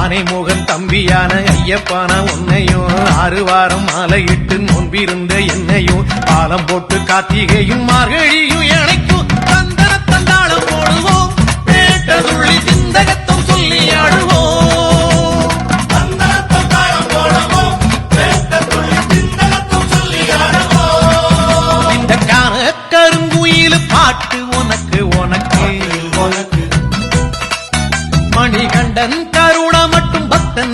ஆனை மோகன் தம்பியான ஐயப்பான உன்னையும் ஆறு வாரம் மாலையிட்டு நோன்பிருந்த என்னையும் பாலம் போட்டு காத்திகையும் மார்கழியும் இணைக்கும் தந்தன தந்தாளம் போடுவோம். பேட்டதுள்ளி சிந்தகத்தம் சொல்லி ஆடுவோம். இந்த கருங்குயில் பாட்டு உனக்கு கண்டன் கருணா மட்டும் பக்தன்